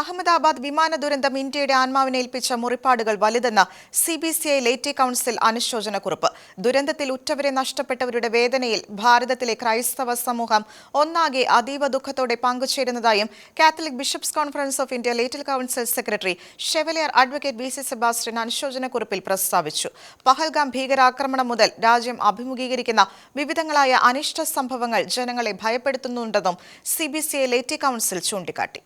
അഹമ്മദാബാദ് വിമാന ദുരന്തം ഇന്ത്യയുടെ ആത്മാവിനെ ഏൽപ്പിച്ച മുറിപ്പാടുകൾ വലുതെന്ന് C B C I laity council അനുശോചനക്കുറിപ്പ്. ദുരന്തത്തിൽ ഉറ്റവരെ നഷ്ടപ്പെട്ടവരുടെ വേദനയിൽ ഭാരതത്തിലെ ക്രൈസ്തവ സമൂഹം ഒന്നാകെ അതീവ ദുഃഖത്തോടെ പങ്കുചേരുന്നതായും Catholic bishops conference of India ലേറ്റിൽ council secretary chevalier advocate B C Sebastian അനുശോചനക്കുറിപ്പിൽ പ്രസ്താവിച്ചു. പഹൽഗാം ഭീകരാക്രമണം മുതൽ രാജ്യം അഭിമുഖീകരിക്കുന്ന വിവിധങ്ങളായ അനിഷ്ട സംഭവങ്ങൾ ജനങ്ങളെ ഭയപ്പെടുത്തുന്നുണ്ടെന്നും C B C I laity council ചൂണ്ടിക്കാട്ടി.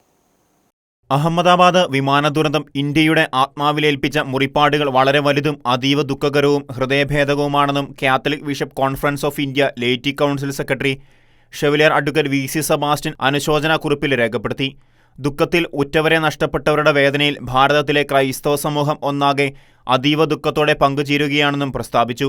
അഹമ്മദാബാദ് വിമാന ദുരന്തം ഇന്ത്യയുടെ ആത്മാവിലേൽപ്പിച്ച മുറിപ്പാടുകൾ വളരെ വലുതും അതീവ ദുഃഖകരവും ഹൃദയഭേദകവുമാണെന്നും Catholic bishop conference of India laity council secretary chevalier advocate V C Sebastian അനുശോചനാ കുറിപ്പിൽ രേഖപ്പെടുത്തി. ദുഃഖത്തിൽ ഉറ്റവരെ നഷ്ടപ്പെട്ടവരുടെ വേദനയിൽ ഭാരതത്തിലെ ക്രൈസ്തവ സമൂഹം ഒന്നാകെ അതീവ ദുഃഖത്തോടെ പങ്കുചേരുകയാണെന്നും പ്രസ്താവിച്ചു.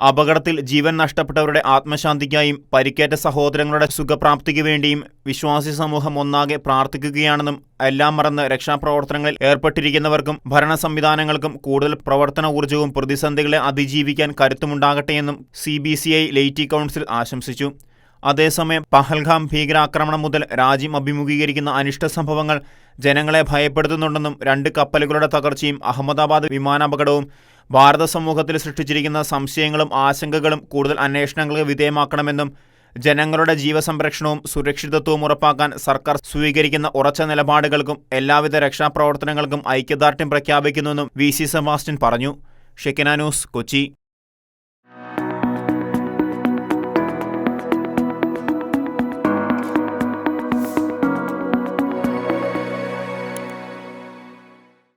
അപകടത്തിൽ ജീവൻ നഷ്ടപ്പെട്ടവരുടെ ആത്മശാന്തിക്കായും പരിക്കേറ്റ സഹോദരങ്ങളുടെ സുഖപ്രാപ്തിക്ക് വേണ്ടിയും വിശ്വാസി സമൂഹം ഒന്നാകെ പ്രാർത്ഥിക്കുകയാണെന്നും എല്ലാം മറന്ന് രക്ഷാപ്രവർത്തനങ്ങളിൽ ഏർപ്പെട്ടിരിക്കുന്നവർക്കും ഭരണ സംവിധാനങ്ങൾക്കും കൂടുതൽ പ്രവർത്തന ഊർജവും പ്രതിസന്ധികളെ അതിജീവിക്കാൻ കരുത്തുമുണ്ടാകട്ടെയെന്നും C B C I laity council ആശംസിച്ചു. അതേസമയം പഹൽഗാം ഭീകരാക്രമണം മുതൽ രാജ്യം അഭിമുഖീകരിക്കുന്ന അനിഷ്ട സംഭവങ്ങൾ ജനങ്ങളെ ഭയപ്പെടുത്തുന്നുണ്ടെന്നും രണ്ട് കപ്പലുകളുടെ തകർച്ചയും അഹമ്മദാബാദ് വിമാനാപകടവും ഭാരത സമൂഹത്തിൽ സൃഷ്ടിച്ചിരിക്കുന്ന സംശയങ്ങളും ആശങ്കകളും കൂടുതൽ അന്വേഷണങ്ങൾക്ക് വിധേയമാക്കണമെന്നും ജനങ്ങളുടെ ജീവസംരക്ഷണവും സുരക്ഷിതത്വവും ഉറപ്പാക്കാൻ സർക്കാർ സ്വീകരിക്കുന്ന ഉറച്ച നിലപാടുകൾക്കും എല്ലാവിധ രക്ഷാപ്രവർത്തനങ്ങൾക്കും ഐക്യദാർഢ്യം പ്രഖ്യാപിക്കുന്നുവെന്നും വി സി സെബാസ്റ്റ്യൻ പറഞ്ഞു. Shekinah news Kochi.